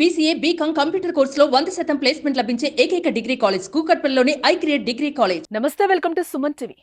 BCA BCom computer కోర్సులో వంద శాతం ప్లేస్మెంట్ లభించే ఏకైక డిగ్రీ కాలేజ్ కూకట్పల్లిలోని ఐ క్రియేట్ డిగ్రీ కాలేజ్. నమస్తే welcome to Suman TV.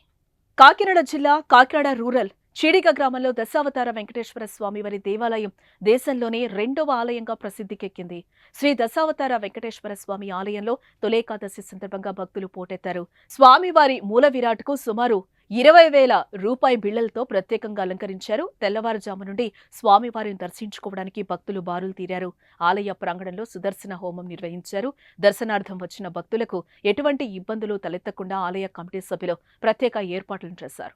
Kakinada జిల్లా కాకినాడ రూరల్ చీడిక గ్రామంలో దశావతార వెంకటేశ్వర స్వామివారి దేవాలయం దేశంలోనే రెండవ ఆలయంగా ప్రసిద్ధికెక్కింది. శ్రీ దశావతార వెంకటేశ్వర స్వామి ఆలయంలో తొలేకాదశి సందర్భంగా భక్తులు పోటెత్తారు. స్వామివారి మూల విరాట్కు సుమారు ఇరవై వేల రూపాయి బిళ్ళలతో ప్రత్యేకంగా అలంకరించారు. తెల్లవారుజాము నుండి స్వామివారిని దర్శించుకోవడానికి భక్తులు బారులు తీరారు. ఆలయ ప్రాంగణంలో సుదర్శన హోమం నిర్వహించారు. దర్శనార్థం వచ్చిన భక్తులకు ఎటువంటి ఇబ్బందులు తలెత్తకుండా ఆలయ కమిటీ సభ్యులు ప్రత్యేక ఏర్పాట్లు చేశారు.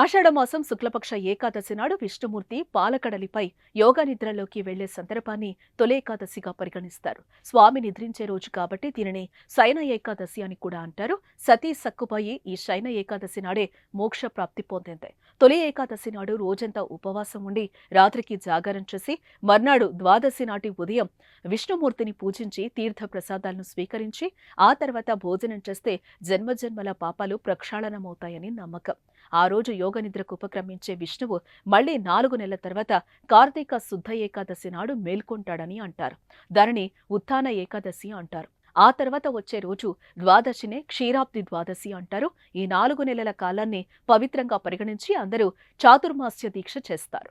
ఆషాఢమాసం శుక్లపక్ష ఏకాదశి నాడు విష్ణుమూర్తి పాలకడలిపై యోగ నిద్రలోకి వెళ్ళే సందర్భాన్ని తొలేకాదశిగా పరిగణిస్తారు. స్వామి నిద్రించే రోజు కాబట్టి దీనిని శయన ఏకాదశి అని కూడా అంటారు. సతీ సక్కుపోయి ఈ శయన ఏకాదశి నాడే మోక్ష ప్రాప్తి పొందింది. తొలి ఏకాదశి నాడు రోజంతా ఉపవాసం ఉండి రాత్రికి జాగారం చేసి మర్నాడు ద్వాదశి నాటి ఉదయం విష్ణుమూర్తిని పూజించి తీర్థ ప్రసాదాలను స్వీకరించి ఆ తర్వాత భోజనం చేస్తే జన్మజన్మల పాపాలు ప్రక్షాళనమవుతాయని నమ్మకం. ఆ రోజు యోగనిద్రకు ఉపక్రమించే విష్ణువు మళ్ళీ నాలుగు నెలల తర్వాత కార్తీక శుద్ధ ఏకాదశి నాడు మేల్కొంటాడని అంటారు. దానిని ఉత్థాన ఏకాదశి అంటారు. ఆ తర్వాత వచ్చే రోజు ద్వాదశినే క్షీరాబ్ది ద్వాదశి అంటారు. ఈ నాలుగు నెలల కాలాన్ని పవిత్రంగా పరిగణించి అందరూ చాతుర్మాస్య దీక్ష చేస్తారు.